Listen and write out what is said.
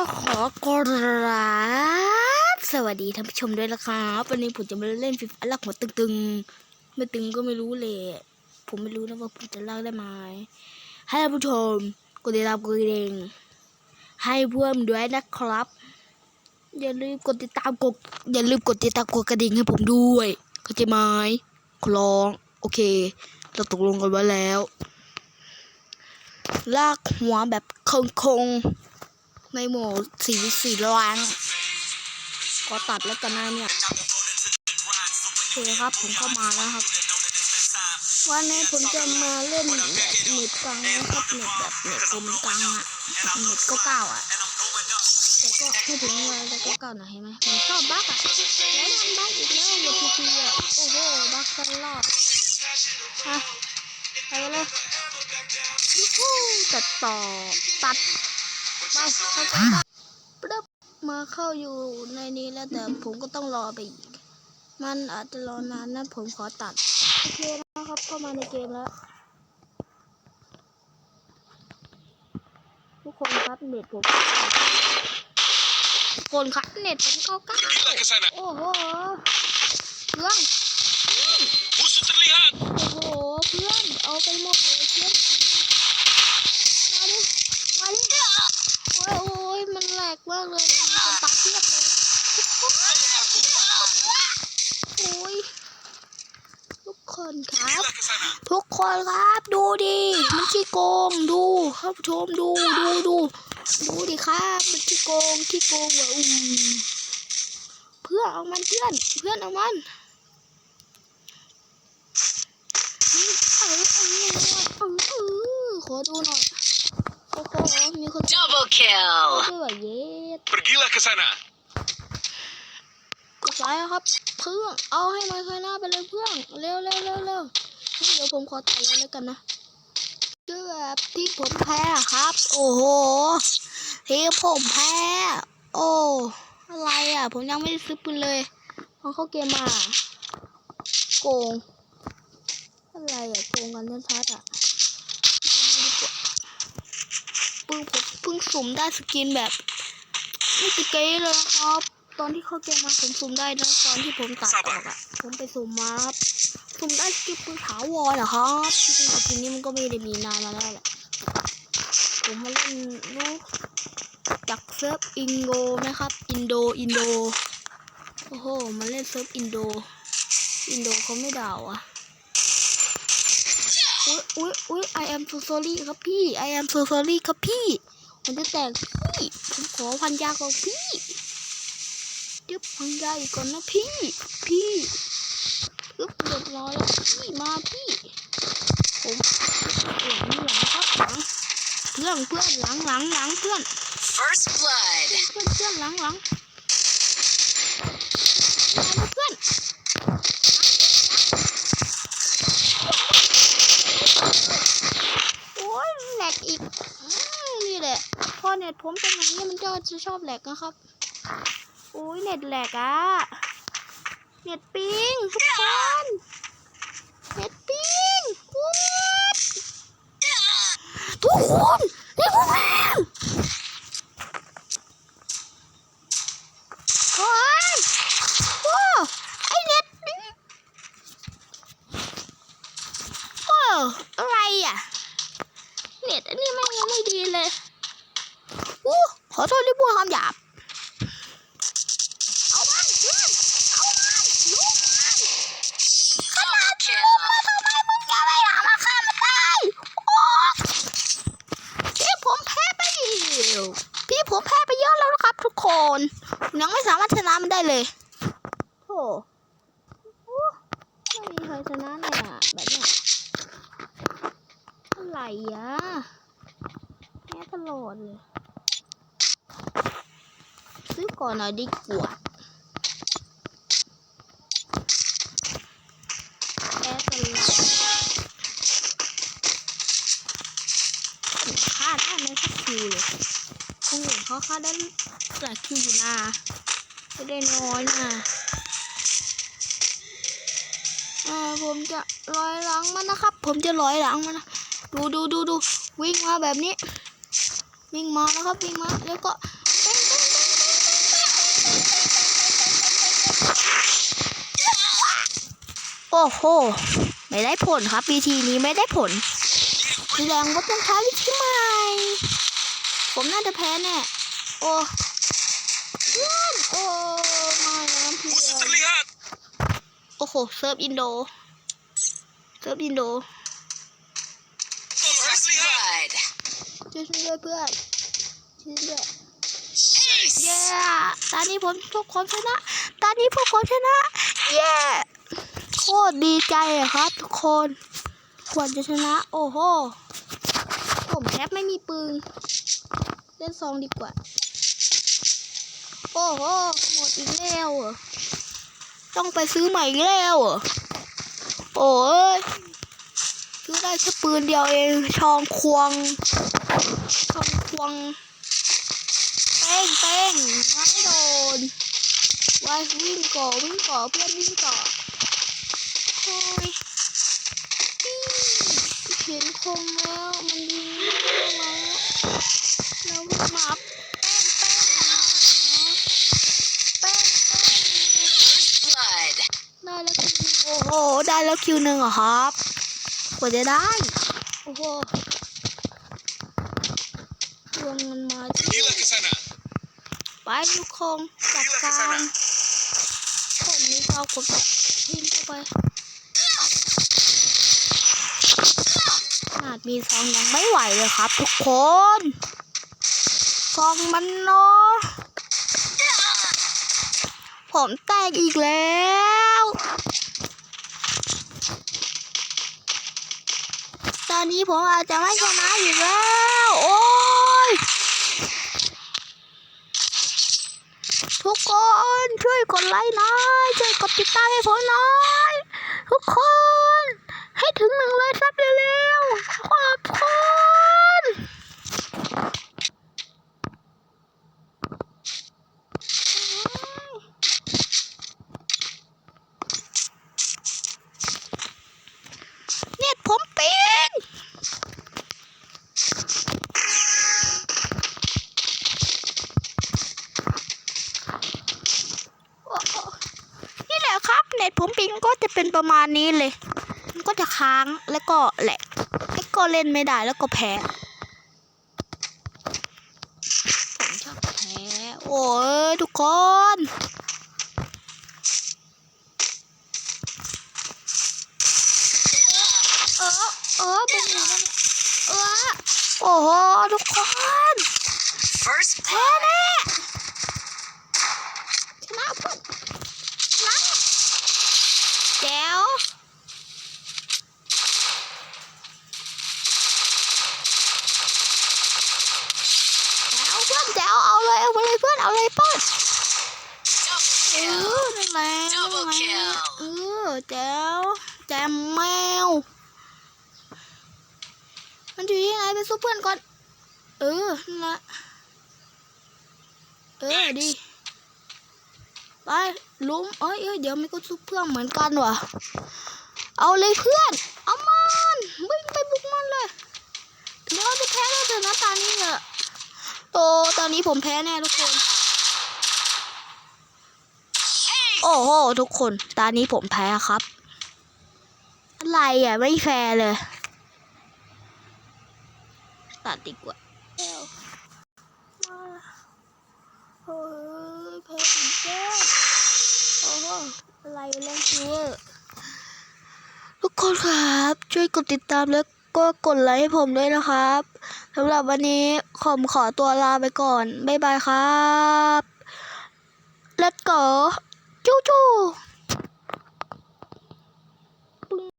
ขอกราบสวัสดีท่านผู้ชมด้วยนะครับวันนี้ผมจะมาเล่นฟิฟาลักหัวตึงๆไม่ตึงก็ไม่รู้เลยผมไม่รู้นะว่าผมจะลากได้ไหมให้ท่านผู้ชมกดติดตามกดกระดิ่งให้เพื่อนด้วยนะครับ อย่าลืมกดติดตามกดอย่าลืมกดติดตามกดกระดิ่งให้ผมด้วยเข้าใจไหมขอร้องโอเค เราตกลงกันไว้แล้ว ลากหัวแบบคงคง ในโหมดสีสีล้างก็ตัดแล้วกันนะเนี่ยโอเคครับผมเข้ามาแล้วครับ วันนี้ผมจะมาเล่นแบบเน็ตกลางนะครับเน็ตแบบเน็ตกลมกลางอะเน็ตก็เก้าอะแล้วก็ให้ถึงเวลาแล้วก็เก้าหน่อยเห็นไหมผมชอบบั๊กอะแล้วมันบั๊กอีกแล้วอย่าพีพีอะโอ้โหบั๊กตลอดฮะไปเลยยูฮูตัดต่อตัด ไปเข้าใจปะปึ๊บมาเข้าอยู่ในนี้แล้วแต่ผมก็ต้องรอไปอีก มันอาจจะรอนานนะผมขอตัด โอเคนะครับเข้ามาในเกมแล้ว ทุกคนครับเน็ตผมทุกคนครับเน็ตผมเข้าก้าโอ้โหเพื่อนโอ้โหเพื่อนเอาไปหมดเลยเพื่อนมาดิมาดิโอ้ยโอ้ย มันแหลกมากเลยมีคนปาเทียบเลยโอ้ยทุกคนครับ Pergilah ke sana. ทุกคนครับ ดูดิมันขี้โกงดูครับผู้ชมดูดูดูดูดิครับมันขี้โกงขี้โกงว่ะอู้เพื่อนเอามันเพื่อนเพื่อนเอามันนี่เออเออเออเออขอดูหน่อยโอ้โหมีคน Double kill. ด้วยเย็ด Pergilah ke sana. กดไลค์ครับ เพื่อนเอาให้มันค่อยหน้าไปเลยเพื่อนเร็วเร็วเร็วเร็วเดี๋ยวผมขอตัดเลยแล้วกันนะคือบที่ผมแพ้ครับ โอ้โหที่ผมแพ้ โอ้อะไรอะ ผมยังไม่ได้ซื้อปืนเลยพอเข้าเกมมา โกง อะไรอะ โกงกันชัดๆอะเพิ่งผมเพิ่งสุ่มได้สกินแบบ ไม่ติเกยเลยนะครับ ตอนที่เข้าเกมมาผมสุ่มได้นะตอนที่ผมตัดออกอะผมไปสุ่มมาครับสุ่มได้สกินปืนถาวรเหรอครับที่จริงสกินนี้มันก็ไม่ได้มีนานมาแล้วแหละผมมาเล่นรู้จากเซิร์ฟอินโดนะครับ อินโดอินโดโอ้โหมาเล่นเซิร์ฟอินโด อินโดเขาไม่ด่าอะอุ๊ยอุ๊ยอุ๊ย I am so sorry ครับพี่ I am so sorry ครับพี่ ผมจะแตกพี่ผมขอพันยาก่อนพี่เดี๋ยวพันยาอีกก่อนนะพี่ พี่อึ๊บเรียบร้อยแล้วพี่มาพี่ ผมหลังหลังครับหลังเพื่อนเพื่อนหลังหลังหลังเพื่อน First blood. เพื่อนเพื่อนหลังหลังมาเลยเพื่อน อเน็ตผมเป็นอย่างนี้มันก็จะชอบแหลกนะครับ อุ้ยเน็ตแหลกอะเน็ตปิงทุกคนเน็ตปิงวูดทุกคนนี่พวกแม่ง โอ้ยโอ้ไอเน็ตนี่โอ้อะไรอะ เน็ตอันนี้แม่งยังไม่ดีเลยอู้ขอโทษที่พูดคำหยาบ เอามันเพื่อนเอามันลุกมันขนาด Kill. ทำไมมึงยังไม่หามาฆ่ามันได้โอ้พี่ผมแพ้ไปพี่ผมแพ้ไปเยอะแล้วนะครับ ทุกคนผมยังไม่สามารถชนะมันได้เลยโธ่โอ้ไม่มีใคร ชนะเลยอะแบบเนี้ยอะไรอะแพ้ตลอดเลยซื้อก่อนหน่อยดีกว่าแพ้ตลอดฆ่าได้ไหมสักคิวเลยคงเห็นเขาฆ่าได้หลายคิวอยู่นะไม่ได้น้อยนะ ผมจะร้อยหลังมันนะครับ ผมจะร้อยหลังมันนะดูดูดูดูวิ่งมาแบบนี้ วิ่งมานะครับวิ่งมาแล้วก็โอ้โห ไม่ได้ผลครับ วิธีนี้ไม่ได้ผลแรงก็ต้องใช้วิธีใหม่ ผมน่าจะแพ้แน่โอ้เพื่อนโอ้มาแล้วเพื่อน โอ้โหเซิร์ฟอินโดเซิร์ฟอินโด First blood. ช่วยฉันด้วยเพื่อนช่วยฉันด้วย Ace. เย้ตอนนี้ผมพวกผมชนะ ตอนนี้พวกผมชนะ เย้โคตรดีใจอะครับทุกคน ควรจะชนะ โอ้โห ผมแทบไม่มีปืน เล่นซองดีกว่า โอ้โห หมดอีกแล้วเหรอ ต้องไปซื้อใหม่แล้วโอ้ยซื้อได้แค่ปืนเดียวเองชองควงชองควงเป้งเป้งไม่โดนวายวิ่งก่อวิ่งก่อเพื่อนวิ่งก่อโอ้ยเห็นคงแล้วมันยิงไม่ได้แล้วแล้ววิ่งมาแป้งแป้งแป้งแป้ง Blood. ได้แล้วคิวหนึ่งโอ้โห ได้แล้วคิวหนึ่งเหรอครับกว่าจะได้ โอ้โหรวมเงินมาที่ Gila ke sana. ไปลูกคงจัดการผมมีเอาผมจะยิงเข้าไปขนาดมีซองยังไม่ไหวเลยครับ ทุกคนซองมันเนาะผมแตกอีกแล้ว อนนี้ผมอาจจะไม่ชนะอีกแล้ว โอ้ย ทุกคนช่วยกดไลค์หน่อยช่วยกดติดตามให้ผมหน่อย ทุกคน ให้ถึงหนึ่งเลยซับเร็วๆขอบคุณเน็ตผมปิง โอ้โหนี่แหละครับเน็ตผมปิงก็จะเประมาณนี้เลย มันก็จะค้างแล้วก็แหลกแล้วก็เล่นไม่ได้แล้วก็แพ้ผมชอบแพ้โอ้ยทุกคนเออเออเป็นไงบ้างเออโอ้โหทุกคนแพ้แน่ชนะเพื่อนชนะแจ๋วแจ๋วเพื่อนแจ๋วเอาเลยเอาเลยเพื่อนเอาเลยเพื่อนเออนั่นแหละเออแจ๋วแจ๋มแมว มันอยู่ที่ไหนไปสู้เพื่อนก่อน เออนั่นแหละเออดีไปลุมเอ้ยเอ้ยเดี๋ยวไม่ก็ซุปเพื่อนเหมือนกันว่ะ เอาเลยเพื่อน เอามันวิ่งไปบุกมันเลยถึงเราจะแพ้แล้วเถอะนะตอนนี้เนอะ โตตอนนี้ผมแพ้แน่ทุกคน โอ้โห ทุกคน ตอนนี้ผมแพ้ครับ อะไรอะ ไม่แฟร์เลย ตัดดีกว่าแล้วมาเฮ้ยแพ้อีกแล้วโอ้โหอะไรเล่นเยอะทุกคนครับ ช่วยกดติดตามแล้ว ก็กดไลค์ให้ผมด้วยนะครับสำหรับวันนี้ผมขอตัวลาไปก่อน บ๊ายบายครับ Let's go จู้จู้